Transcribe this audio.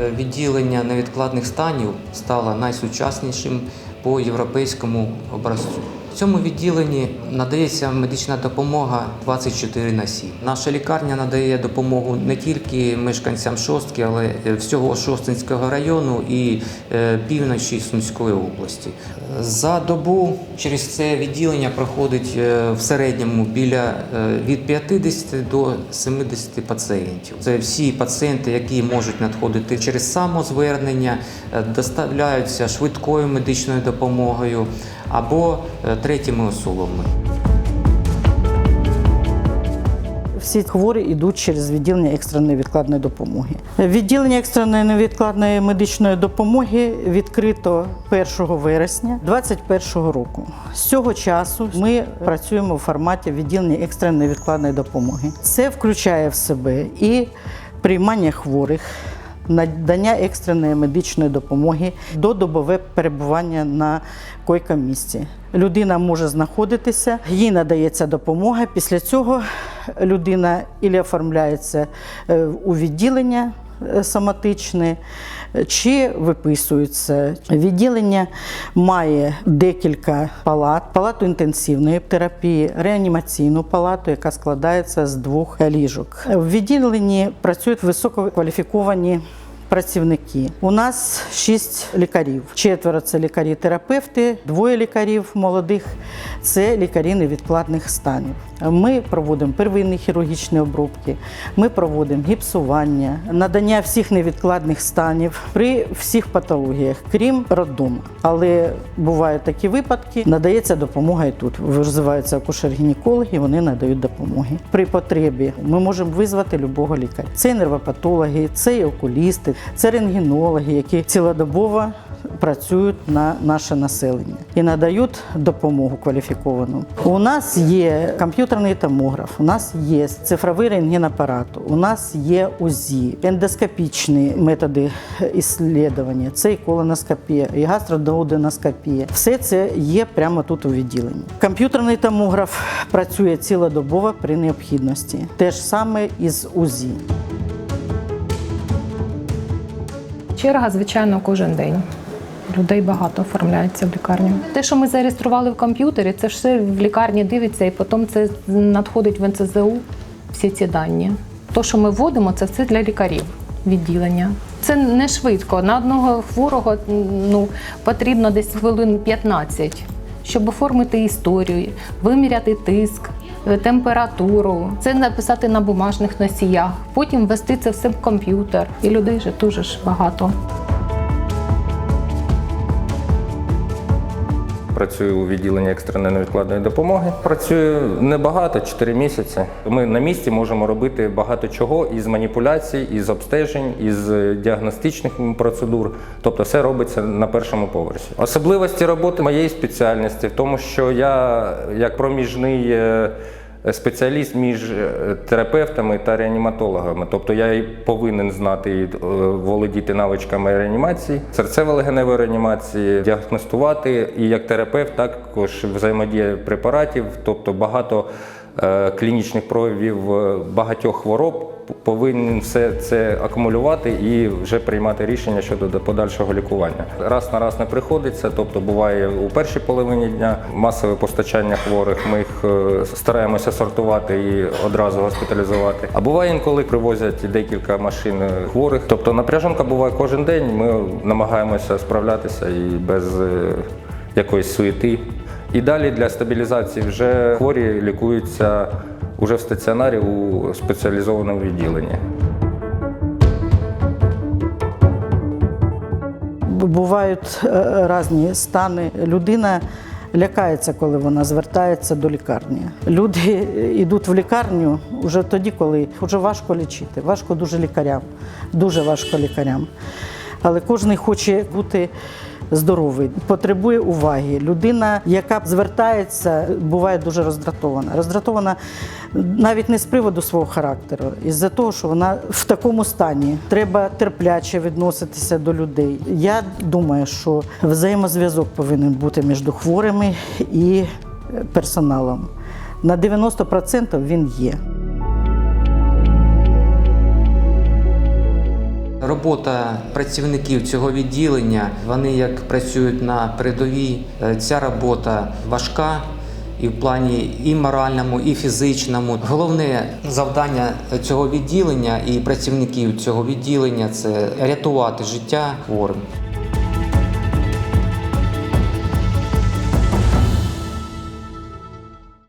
Е, Відділення невідкладних станів стало найсучаснішим по європейському образцю. Цьому відділенні надається медична допомога 24 на 7. Наша лікарня надає допомогу не тільки мешканцям Шостки, але е, всього Шостинського району і е, півночі Сумської області. За добу через це відділення проходить е, в середньому біля від 50 до 70 пацієнтів. Це всі пацієнти, які можуть надходити через самозвернення, доставляються швидкою медичною допомогою або е, третіми особами. Всі хворі йдуть через відділення екстреної відкладної допомоги. Відділення екстреної невідкладної медичної допомоги відкрито 1 вересня 2021 року. З цього часу ми працюємо в форматі відділення екстреної відкладної допомоги. Це включає в себе і приймання хворих. Надання екстреної медичної допомоги додобове перебування на койкомісці. Людина може знаходитися, їй надається допомога. Після цього людина ілі оформляється е, у відділення соматичне, е, чи виписується. Відділення має декілька палат: палату інтенсивної терапії, реанімаційну палату, яка складається з двох ліжок. В відділенні працюють висококваліфіковані працівники. У нас шість лікарів. Четверо це лікарі-терапевти, двоє лікарів молодих це лікарі невідкладних станів. Ми проводимо первинні хірургічні обробки, ми проводимо гіпсування, надання всіх невідкладних станів при всіх патологіях, крім роддому. Але бувають такі випадки, надається допомога і тут. Визиваються акушер-гінекологи, вони надають допомоги. При потребі ми можемо визвати любого лікаря. Це нервопатологи, це і окулісти, це рентгенологи, які цілодобово працюють на наше населення і надають допомогу кваліфіковану. У нас є комп'ютерний томограф, у нас є цифровий рентгенапарат, у нас є УЗІ, ендоскопічні методи іслідування, це і колоноскопія, і гастродоудиноскопія. Все це є прямо тут у відділенні. Комп'ютерний томограф працює цілодобово при необхідності. Те ж саме із УЗІ. Черга, звичайно, кожен день. Людей багато оформляється в лікарню. Те, що ми зареєстрували в комп'ютері, це все в лікарні дивиться, і потім це надходить в НЦЗУ, всі ці дані. То, що ми вводимо, це все для лікарів відділення. Це не швидко. На одного хворого ну, потрібно десь хвилин 15, щоб оформити історію, виміряти тиск, температуру, це написати на бумажних носіях, потім ввести це все в комп'ютер. І людей вже дуже ж багато. Працюю у відділенні екстреної невідкладної допомоги. Працюю небагато, 4 місяці. Ми на місці можемо робити багато чого із маніпуляцій, із обстежень, із діагностичних процедур. Тобто все робиться на першому поверсі. Особливості роботи моєї спеціальності в тому, що я як проміжний. Спеціаліст між е, терапевтами та реаніматологами, тобто я повинен знати і е, володіти навичками реанімації, серцево-легеневої реанімації, діагностувати і як терапевт також взаємодія препаратів, тобто багато клінічних проявів е, багатьох хвороб. Повинен все це акумулювати і вже приймати рішення щодо подальшого лікування. Раз на раз не приходиться, тобто буває у першій половині дня масове постачання хворих. Ми їх е, стараємося сортувати і одразу госпіталізувати. А буває інколи привозять декілька машин е, хворих. Тобто напряженка буває кожен день. Ми намагаємося справлятися і без е, якоїсь суєти. І далі для стабілізації вже хворі лікуються уже в стаціонарі у спеціалізованому відділенні. Бувають е, різні стани. Людина лякається, коли вона звертається до лікарні. Люди йдуть в лікарню вже тоді, коли вже важко лічити. Важко дуже лікарям, дуже важко лікарям. Але кожен хоче бути здоровий, потребує уваги. Людина, яка звертається, буває дуже роздратована. Роздратована навіть не з приводу свого характеру, із-за того, що вона в такому стані. Треба терпляче відноситися до людей. Я думаю, що взаємозв'язок повинен бути між хворими і персоналом. На 90% він є. Робота працівників цього відділення, вони як працюють на передовій, е, ця робота важка. І в плані і моральному, і фізичному. Головне завдання цього відділення і працівників цього відділення це рятувати життя хворим.